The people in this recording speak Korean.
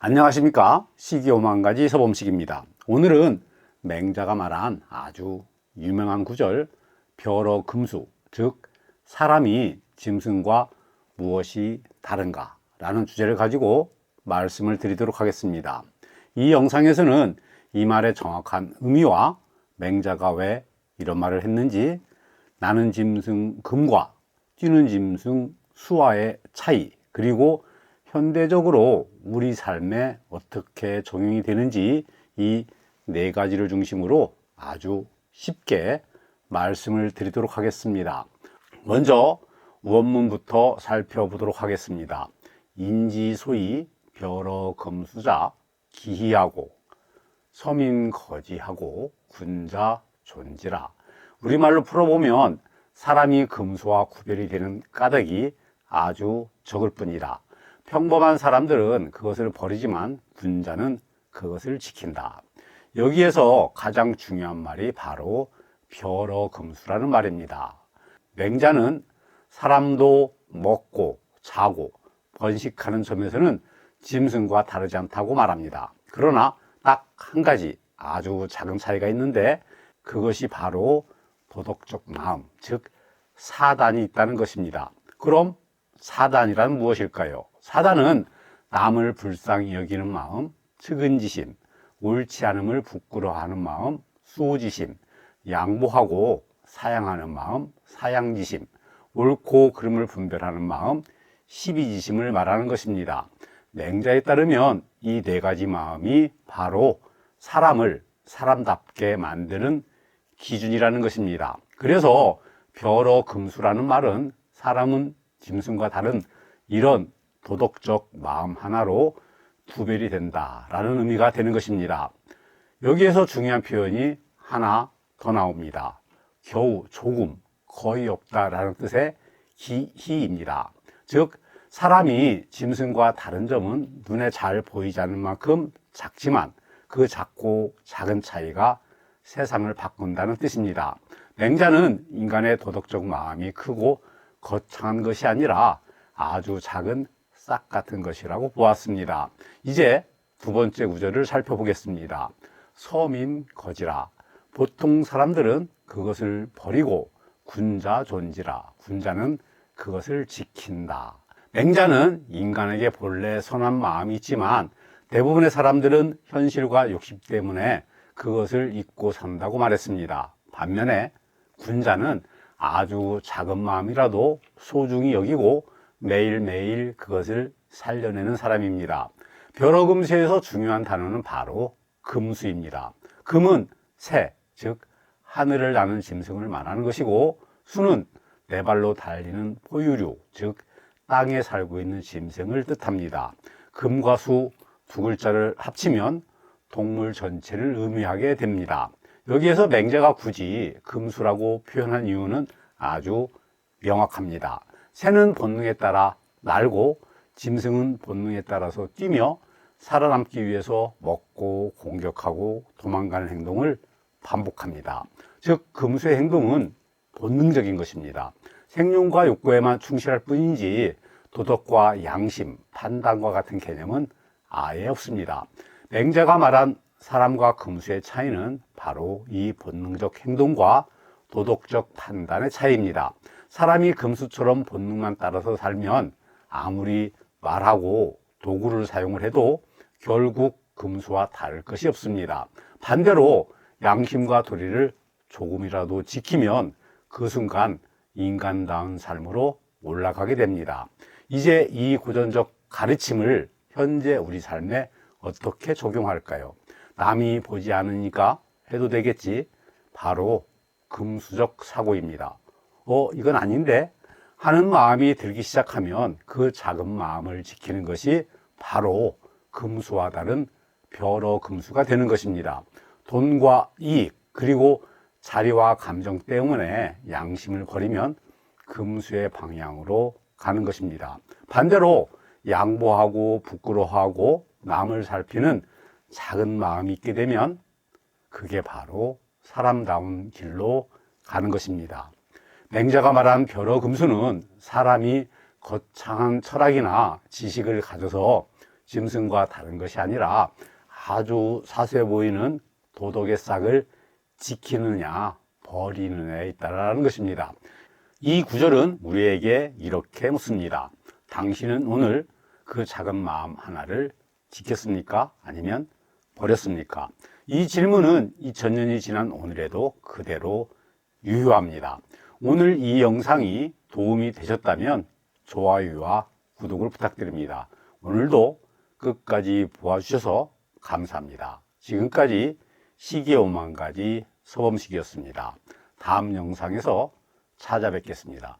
안녕하십니까? 시기오만가지 서범식입니다. 오늘은 맹자가 말한 아주 유명한 구절 벼러 금수 즉 사람이 짐승과 무엇이 다른가 라는 주제를 가지고 말씀을 드리도록 하겠습니다. 이 영상에서는 이 말의 정확한 의미와 맹자가 왜 이런 말을 했는지 나는 짐승 금과 뛰는 짐승 수와의 차이 그리고 현대적으로 우리 삶에 어떻게 적용이 되는지 이 네 가지를 중심으로 아주 쉽게 말씀을 드리도록 하겠습니다. 먼저 원문부터 살펴보도록 하겠습니다. 인지소위 벼러 금수자 기희하고 서민 거지하고 군자 존지라 우리말로 풀어보면 사람이 금수와 구별이 되는 까닭이 아주 적을 뿐이다. 평범한 사람들은 그것을 버리지만 군자는 그것을 지킨다. 여기에서 가장 중요한 말이 바로 벼러 금수라는 말입니다. 맹자는 사람도 먹고 자고 번식하는 점에서는 짐승과 다르지 않다고 말합니다. 그러나 딱 한 가지 아주 작은 차이가 있는데 그것이 바로 도덕적 마음, 즉 사단이 있다는 것입니다. 그럼 사단이란 무엇일까요? 사단은 남을 불쌍히 여기는 마음, 측은지심, 옳지 않음을 부끄러워하는 마음, 수호지심, 양보하고 사양하는 마음, 사양지심, 옳고 그름을 분별하는 마음, 시비지심을 말하는 것입니다. 맹자에 따르면 이 네 가지 마음이 바로 사람을 사람답게 만드는 기준이라는 것입니다. 그래서 벼러 금수라는 말은 사람은 짐승과 다른 이런 도덕적 마음 하나로 구별이 된다라는 의미가 되는 것입니다. 여기에서 중요한 표현이 하나 더 나옵니다. 겨우, 조금, 거의 없다라는 뜻의 기희입니다. 즉, 사람이 짐승과 다른 점은 눈에 잘 보이지 않는 만큼 작지만 그 작고 작은 차이가 세상을 바꾼다는 뜻입니다. 맹자는 인간의 도덕적 마음이 크고 거창한 것이 아니라 아주 작은 싹 같은 것이라고 보았습니다. 이제 두 번째 구절을 살펴보겠습니다. 서민 거지라. 보통 사람들은 그것을 버리고 군자 존지라. 군자는 그것을 지킨다. 맹자는 인간에게 본래 선한 마음이 있지만 대부분의 사람들은 현실과 욕심 때문에 그것을 잊고 산다고 말했습니다. 반면에 군자는 아주 작은 마음이라도 소중히 여기고 매일매일 그것을 살려내는 사람입니다. 벼러금수에서 중요한 단어는 바로 금수입니다. 금은 새, 즉 하늘을 나는 짐승을 말하는 것이고 수는 네 발로 달리는 포유류, 즉 땅에 살고 있는 짐승을 뜻합니다. 금과 수 두 글자를 합치면 동물 전체를 의미하게 됩니다. 여기에서 맹자가 굳이 금수라고 표현한 이유는 아주 명확합니다. 새는 본능에 따라 날고 짐승은 본능에 따라서 뛰며 살아남기 위해서 먹고 공격하고 도망가는 행동을 반복합니다. 즉 금수의 행동은 본능적인 것입니다. 생존과 욕구에만 충실할 뿐인지 도덕과 양심, 판단과 같은 개념은 아예 없습니다. 맹자가 말한 사람과 금수의 차이는 바로 이 본능적 행동과 도덕적 판단의 차이입니다. 사람이 금수처럼 본능만 따라서 살면 아무리 말하고 도구를 사용을 해도 결국 금수와 다를 것이 없습니다. 반대로 양심과 도리를 조금이라도 지키면 그 순간 인간다운 삶으로 올라가게 됩니다. 이제 이 고전적 가르침을 현재 우리 삶에 어떻게 적용할까요? 남이 보지 않으니까 해도 되겠지. 바로 금수적 사고입니다. 어, 이건 아닌데? 하는 마음이 들기 시작하면 그 작은 마음을 지키는 것이 바로 금수와 다른 벼러 금수가 되는 것입니다. 돈과 이익, 그리고 자리와 감정 때문에 양심을 버리면 금수의 방향으로 가는 것입니다. 반대로 양보하고 부끄러워하고 남을 살피는 작은 마음이 있게 되면 그게 바로 사람다운 길로 가는 것입니다. 맹자가 말한 벼러 금수는 사람이 거창한 철학이나 지식을 가져서 짐승과 다른 것이 아니라 아주 사소해 보이는 도덕의 싹을 지키느냐 버리느냐에 있다라는 것입니다. 이 구절은 우리에게 이렇게 묻습니다. 당신은 오늘 그 작은 마음 하나를 지켰습니까? 아니면 버렸습니까? 이 질문은 2000년이 지난 오늘에도 그대로 유효합니다. 오늘 이 영상이 도움이 되셨다면 좋아요와 구독을 부탁드립니다. 오늘도 끝까지 보아주셔서 감사합니다. 지금까지 시기오만 가지 서범식이었습니다. 다음 영상에서 찾아뵙겠습니다.